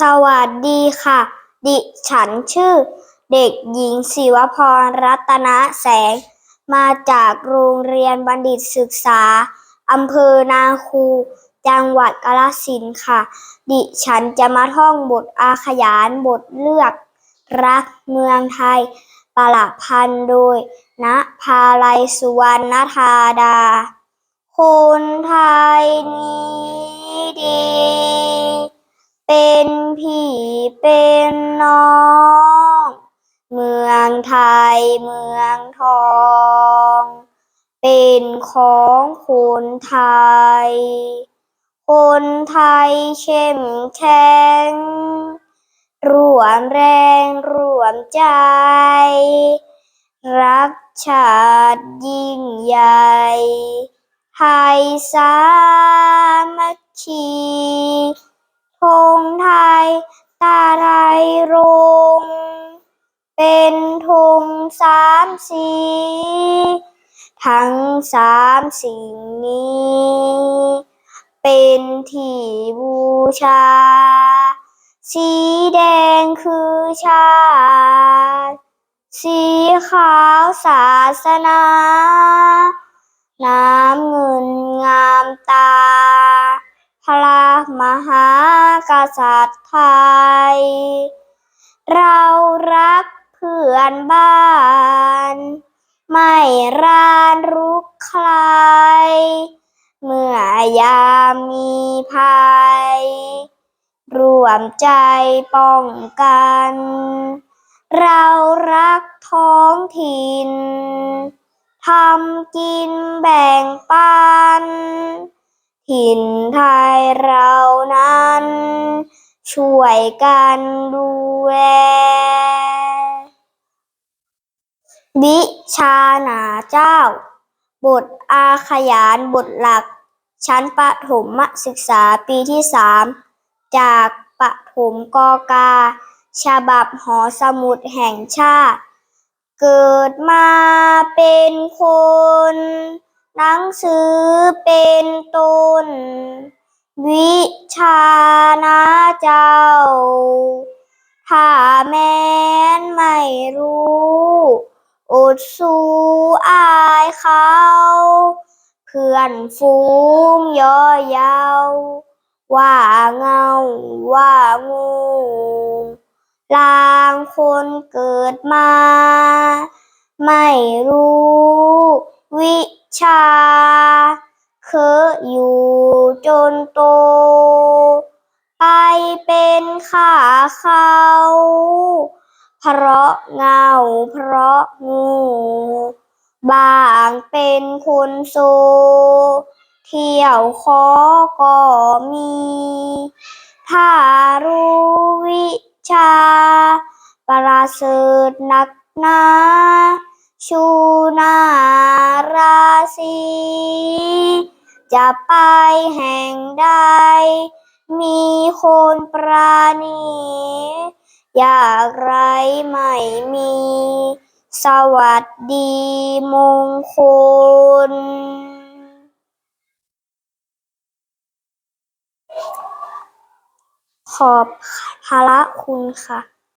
สวัสดีค่ะ ดิฉันชื่อ เด็กหญิงศิวพรรัตนแสง มาจากโรงเรียนบัณฑิตศึกษาอำเภอนาคู จังหวัดกาฬสินธุ์ค่ะ ดิฉันจะมาท่องบทอาขยานบทเลือก รักเมืองไทย ประหละพันโดยณภาลัยสุวรรณธาดา คนไทยนี้ดี เป็นพี่เป็นน้อง เมืองไทยเมืองทอง เป็นของคนไทย คนไทยเข้มแข็งร่วมแรงร่วมใจ รักชาติยิ่งใหญ่ไทยสามัคคี ธงไทย ตาไทยรงเป็นธงสามสี ทั้งสามสิ่งนี้ เป็นที่บูชา สีแดงคือชาติ สีขาวศาสนา น้ำเงินงามตา พระมหากษัตริย์ไทย เรารักเพื่อนบ้าน ไม่รานรุกใคร เมื่อยามมีภัย รวมใจป้องกัน เรารักท้องถิ่นทำกินแบ่งปัน ถิ่นไทยเรานั้น ช่วยกันดูแลวิชาหนาเจ้า บทอาขยานบทหลัก ชั้นประถมศึกษาปีที่สามจากประถมกอกา ฉบับหอสมุดแห่งชาติ เกิดมาเป็นคน หนังสือเป็นต้น วิชานะเจ้า ถ้าแม้นไม่รู้อดสู้อายเขา เพื่อนฝูงย่อเยาว ว่าเงาว่างูลางคนเกิดมา ไม่รู้วิ ชา เคออยู่จนโต ไปเป็นข้าเขาเพราะเงาเพราะงูบางเป็นคนโซ เที่ยวขอก็มี ถ้ารู้วิชา ประเสริฐนักหนา ชูนาราศีจะไปแห่งใด มีคนปราณี อยากไรไม่มี สวัสดีมงคลขอบพระคุณค่ะ